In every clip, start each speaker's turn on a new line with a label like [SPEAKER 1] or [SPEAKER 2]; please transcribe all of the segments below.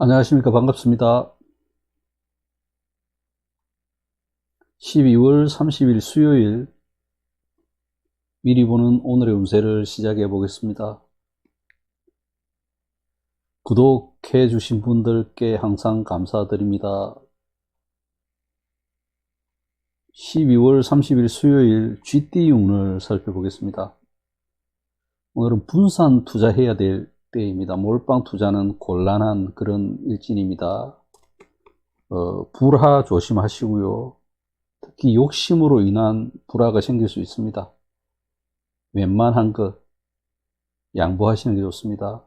[SPEAKER 1] 안녕하십니까. 반갑습니다. 12월 30일 수요일 미리 보는 오늘의 운세를 시작해 보겠습니다. 구독해 주신 분들께 항상 감사드립니다. 12월 30일 수요일 GT운을 살펴보겠습니다. 오늘은 분산 투자해야 될 때입니다. 몰빵 투자는 곤란한 그런 일진입니다. 어, 불화 조심하시고요. 특히 욕심으로 인한 불화가 생길 수 있습니다. 웬만한 것 양보하시는 게 좋습니다.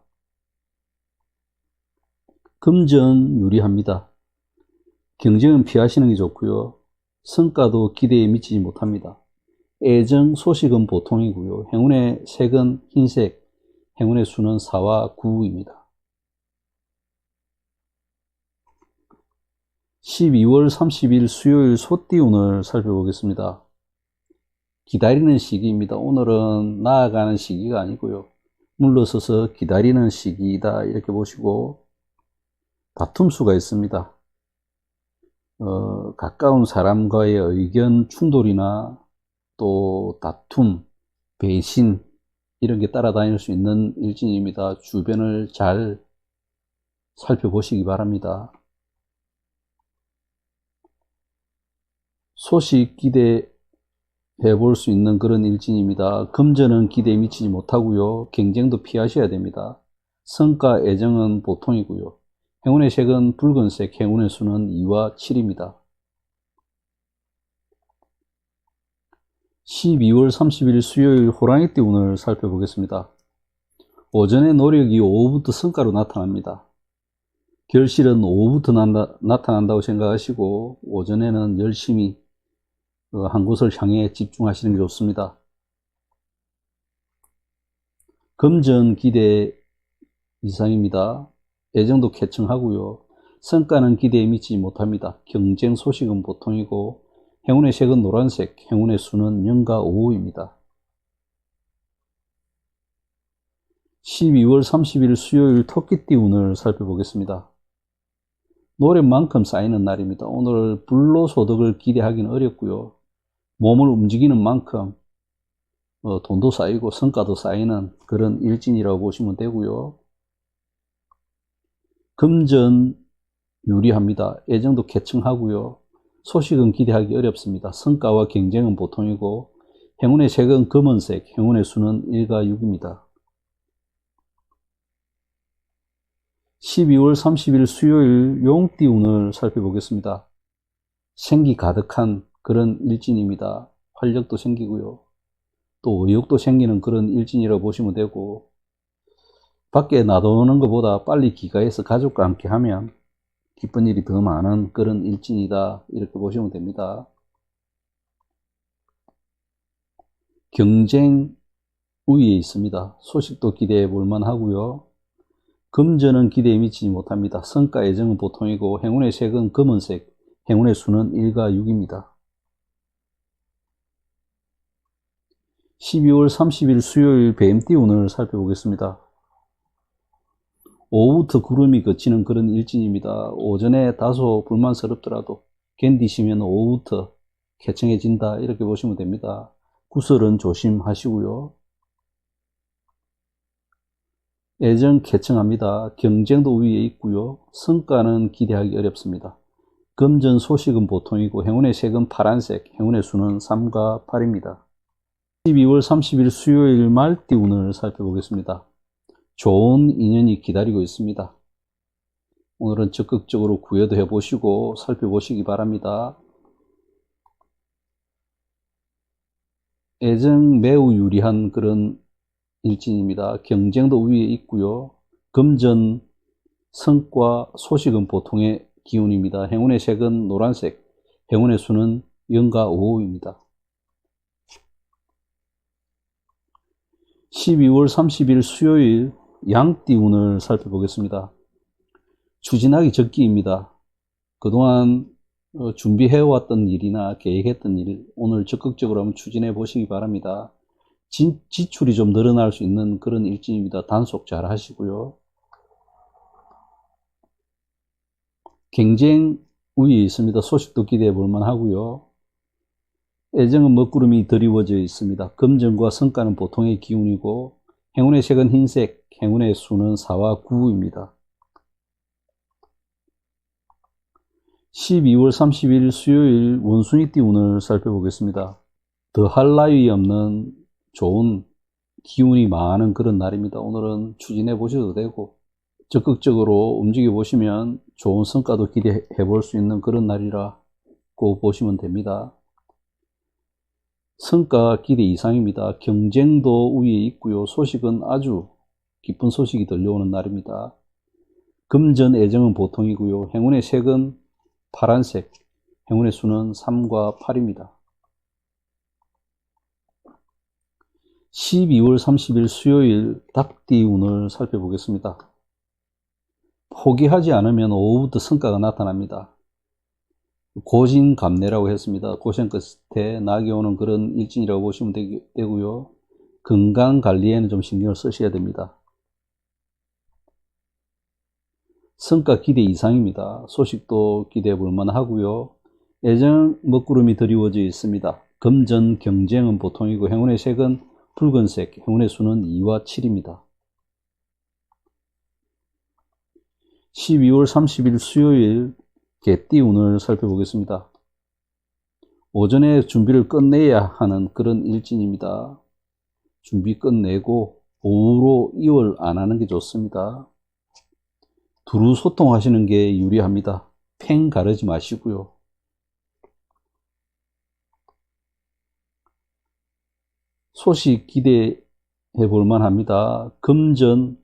[SPEAKER 1] 금전 유리합니다. 경쟁은 피하시는 게 좋고요. 성과도 기대에 미치지 못합니다. 애정 소식은 보통이고요. 행운의 색은 흰색, 행운의 수는 4와 9입니다. 12월 30일 수요일 소띠운을 살펴보겠습니다. 기다리는 시기입니다. 오늘은 나아가는 시기가 아니고요. 물러서서 기다리는 시기이다 이렇게 보시고 다툼수가 있습니다. 어, 가까운 사람과의 의견 충돌이나 또 다툼, 배신 이런 게 따라다닐 수 있는 일진입니다. 주변을 잘 살펴보시기 바랍니다. 소식 기대해 볼 수 있는 그런 일진입니다. 금전은 기대에 미치지 못하고요. 경쟁도 피하셔야 됩니다. 성과 애정은 보통이고요. 행운의 색은 붉은색, 행운의 수는 2와 7입니다. 12월 30일 수요일 호랑이띠 운을 살펴보겠습니다. 오전의 노력이 오후부터 성과로 나타납니다. 결실은 오후부터 나, 타난다고 생각하시고 오전에는 열심히 어, 한 곳을 향해 집중하시는 게 좋습니다. 금전 기대 이상입니다. 애정도 쾌청하고요. 성과는 기대에 미치지 못합니다. 경쟁 소식은 보통이고 행운의 색은 노란색, 행운의 수는 0과 5입니다. 12월 30일 수요일 토끼띠 운을 살펴보겠습니다. 노래만큼 쌓이는 날입니다. 오늘 불로소득을 기대하기는 어렵고요. 몸을 움직이는 만큼 어, 돈도 쌓이고 성과도 쌓이는 그런 일진이라고 보시면 되고요. 금전 유리합니다. 애정도 개청하고요. 소식은 기대하기 어렵습니다. 성과와 경쟁은 보통이고 행운의 색은 검은색, 행운의 수는 1과 6입니다. 12월 30일 수요일 용띠 운을 살펴보겠습니다. 생기 가득한 그런 일진입니다. 활력도 생기고요. 또 의욕도 생기는 그런 일진이라고 보시면 되고 밖에 놔두는 것보다 빨리 귀가해서 가족과 함께 하면 기쁜 일이 더 많은 그런 일진이다 이렇게 보시면 됩니다. 경쟁 우위에 있습니다. 소식도 기대해 볼만 하고요. 금전은 기대에 미치지 못합니다. 성과 예정은 보통이고 행운의 색은 검은색, 행운의 수는 1과 6입니다. 12월 30일 수요일 뱀띠 운을 살펴보겠습니다. 오후부터 구름이 걷히는 그런 일진입니다. 오전에 다소 불만스럽더라도 견디시면 오후부터 쾌청해진다 이렇게 보시면 됩니다. 구설은 조심하시고요. 애정 쾌청합니다. 경쟁도 위에 있고요. 성과는 기대하기 어렵습니다. 금전 소식은 보통이고 행운의 색은 파란색, 행운의 수는 3과 8입니다. 12월 30일 수요일 말띠 운을 살펴보겠습니다. 좋은 인연이 기다리고 있습니다. 오늘은 적극적으로 구애도 해보시고 살펴보시기 바랍니다. 애정 매우 유리한 그런 일진입니다. 경쟁도 위에 있고요. 금전 성과 소식은 보통의 기운입니다. 행운의 색은 노란색, 행운의 수는 0과 5입니다. 12월 30일 수요일 양띠운을 살펴보겠습니다. 추진하기 적기입니다. 그동안 어, 준비해왔던 일이나 계획했던 일 오늘 적극적으로 한번 추진해 보시기 바랍니다. 진, 지출이 좀 늘어날 수 있는 그런 일진입니다. 단속 잘 하시고요. 경쟁 우위에 있습니다. 소식도 기대해 볼 만 하고요. 애정은 먹구름이 드리워져 있습니다. 금전과 성과는 보통의 기운이고 행운의 색은 흰색, 행운의 수는 4와 9입니다. 12월 30일 수요일 원순위 띠운을 살펴보겠습니다. 더할 나위 없는 좋은 기운이 많은 그런 날입니다. 오늘은 추진해 보셔도 되고 적극적으로 움직여 보시면 좋은 성과도 기대해 볼 수 있는 그런 날이라고 보시면 됩니다. 성과 기대 이상입니다. 경쟁도 위에 있고요. 소식은 아주 기쁜 소식이 들려오는 날입니다. 금전 애정은 보통이고요. 행운의 색은 파란색, 행운의 수는 3과 8입니다. 12월 30일 수요일 닭띠 운을 살펴보겠습니다. 포기하지 않으면 오후부터 성과가 나타납니다. 고진감래라고 했습니다. 고생 끝에 낙이 오는 그런 일진이라고 보시면 되고요. 건강 관리에는 좀 신경을 쓰셔야 됩니다. 성과 기대 이상입니다. 소식도 기대해 볼 만 하고요. 애정 먹구름이 드리워져 있습니다. 금전 경쟁은 보통이고 행운의 색은 붉은색, 행운의 수는 2와 7입니다. 12월 30일 수요일 개띠운을 살펴보겠습니다. 오전에 준비를 끝내야 하는 그런 일진입니다. 준비 끝내고 오후로 이월 안 하는 게 좋습니다. 두루 소통하시는 게 유리합니다. 팽 가르지 마시고요. 소식 기대해 볼 만 합니다. 금전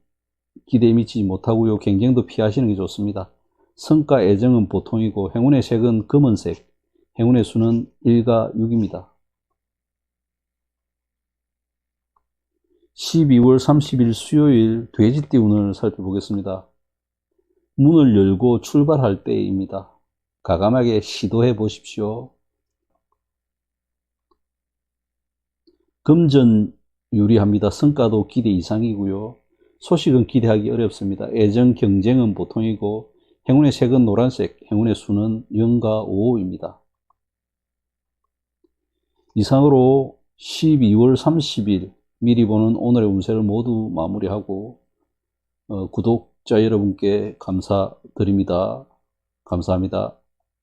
[SPEAKER 1] 기대에 미치지 못하고요. 경쟁도 피하시는 게 좋습니다. 성과 애정은 보통이고 행운의 색은 검은색, 행운의 수는 1과 6입니다. 12월 30일 수요일 돼지띠 운을 살펴보겠습니다. 문을 열고 출발할 때입니다. 가감하게 시도해 보십시오. 금전 유리합니다. 성과도 기대 이상이고요. 소식은 기대하기 어렵습니다. 애정 경쟁은 보통이고 행운의 색은 노란색, 행운의 수는 0과 5입니다. 이상으로 12월 30일 미리 보는 오늘의 운세를 모두 마무리하고 어, 구독자 여러분께 감사드립니다. 감사합니다.